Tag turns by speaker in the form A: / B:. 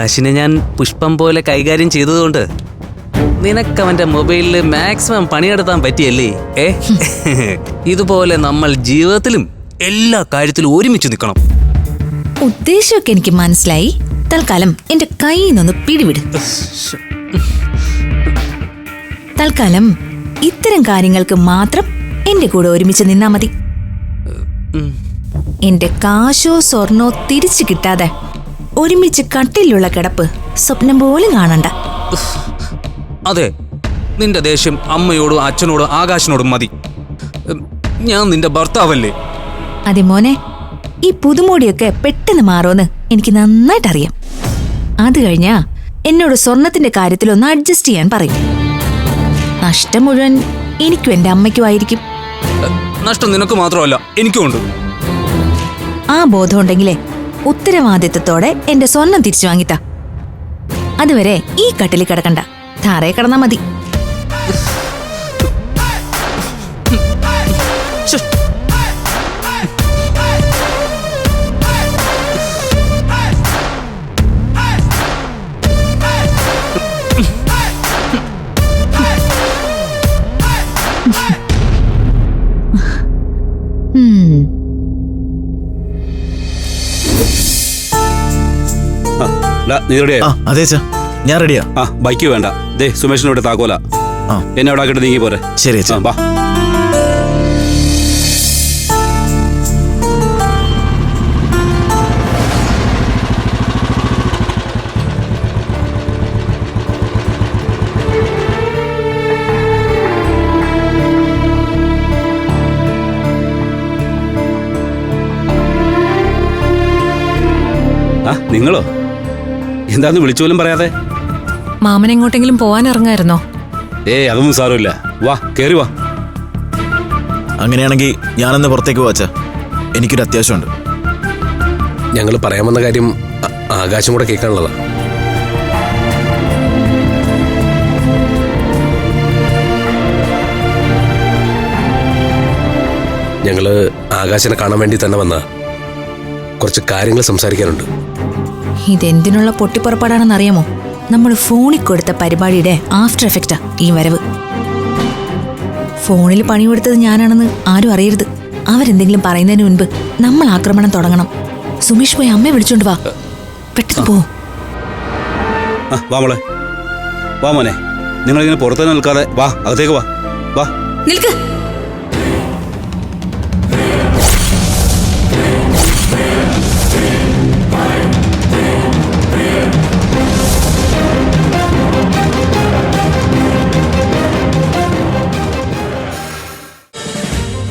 A: ആകാശിനെ ഞാൻ പുഷ്പം പോലെ കൈകാര്യം ചെയ്തതുകൊണ്ട് നിനക്ക് അവന്റെ മൊബൈലിൽ മാക്സിമം പണിയെടുത്താൻ പറ്റിയല്ലേ? ഏ? ഇതുപോലെ നമ്മൾ ജീവിതത്തിലും എല്ലാ കാര്യത്തിലും ഒരുമിച്ച് നിൽക്കണം.
B: ഉദ്ദേശമൊക്കെ എനിക്ക് മനസ്സിലായി. തൽക്കാലം എന്റെ കൈ നിന്നൊന്ന് പിടിവിട്. തൽക്കാലം ഇത്തരം കാര്യങ്ങൾക്ക് മാത്രം എന്റെ കൂടെ ഒരുമിച്ച് നിന്നാ മതി. എന്റെ കാശോ സ്വർണോ തിരിച്ചു കിട്ടാതെ ഒരുമിച്ച് കട്ടിലുള്ള കിടപ്പ് സ്വപ്നം പോലും കാണണ്ട.
A: അതെ നിന്റെ ദേഷ്യം അമ്മയോടും അച്ഛനോടും ആകാശിനോടും മതി. ഞാൻ നിന്റെ ഭർത്താവല്ലേ?
B: അതെ മോനെ ഈ പുതുമോടിയൊക്കെ പെട്ടെന്ന് മാറുമെന്ന് എനിക്ക് നന്നായിട്ട് അറിയാം അത് കഴിഞ്ഞാ എന്നോട് സ്വർണത്തിന്റെ കാര്യത്തിൽ ഒന്ന് അഡ്ജസ്റ്റ് ചെയ്യാൻ പറയും. നഷ്ടം മുഴുവൻ എനിക്കും എന്റെ അമ്മയ്ക്കും ആയിരിക്കും.
A: ഉം, നഷ്ടം നിനക്ക് മാത്രമല്ല എനിക്കുമുണ്ട്.
B: ആ ബോധമുണ്ടെങ്കിലേ ഉത്തരവാദിത്തത്തോടെ എന്റെ സ്വർണം തിരിച്ചു വാങ്ങിത്ത. അതുവരെ ഈ കട്ടിലിൽ കിടക്കണ്ട. ധാരേ കിടന്നാ മതി.
A: ശ്ശെ.
C: നീ റെഡിയാ
D: ആ അതെ അച്ഛാ. ഞാൻ റെഡിയാ
C: ആ ബൈക്ക് വേണ്ട. ദേ സുമേഷിനോട് താക്കോല.
D: ആ.
C: എന്നെ അവിടെ ആക്കിട്ട് നീങ്ങി പോരെ.
D: ശരി അച്ഛാ.
C: ആ, വാ ആ നിങ്ങളോ? എന്താന്ന് വിളിച്ചോലും പറയാതെ.
E: മാമൻ എങ്ങോട്ടെങ്കിലും പോവാൻ ഇറങ്ങായിരുന്നോ?
C: ഏ അതൊന്നും സാരമില്ല. വാ കേറി വാ.
D: അങ്ങനെയാണെങ്കിൽ ഞാനൊന്ന് പുറത്തേക്ക് വാച്ച എനിക്കൊരു അത്യാവശ്യമുണ്ട്.
F: ഞങ്ങൾ പറയാൻ വന്ന കാര്യം ആ- ആകാശം കൂടെ കേൾക്കാനുള്ളതാ. ഞങ്ങൾ ആകാശനെ കാണാൻ വേണ്ടി തന്നെ വന്ന. കുറച്ച് കാര്യങ്ങൾ സംസാരിക്കാനുണ്ട്.
B: ഇതെന്തിനുള്ള പൊട്ടിപ്പുറപ്പാടാണെന്ന് അറിയാമോ നമ്മൾ ഫോണിൽ കൊടുത്ത പരിപാടിയുടെ ആഫ്റ്റർ എഫക്റ്റാ ഈ വരവ്. ഫോണിൽ പണി കൊടുത്തത് ഞാനാണെന്ന് ആരും അറിയരുത്. അവരെന്തെങ്കിലും പറയുന്നതിന് മുൻപ് നമ്മൾ ആക്രമണം തുടങ്ങണം. സുമേഷ് പോയി അമ്മയെ വിളിച്ചോണ്ട് വാ. പെട്ടെന്ന് പോ.
C: ആ വാ മോനെ വാ മോനെ. നിങ്ങളിങ്ങനെ പുറത്തു നിൽക്കാതെ വാ അകത്തേക്ക് വാ. വാ.
B: നിൽക്ക്.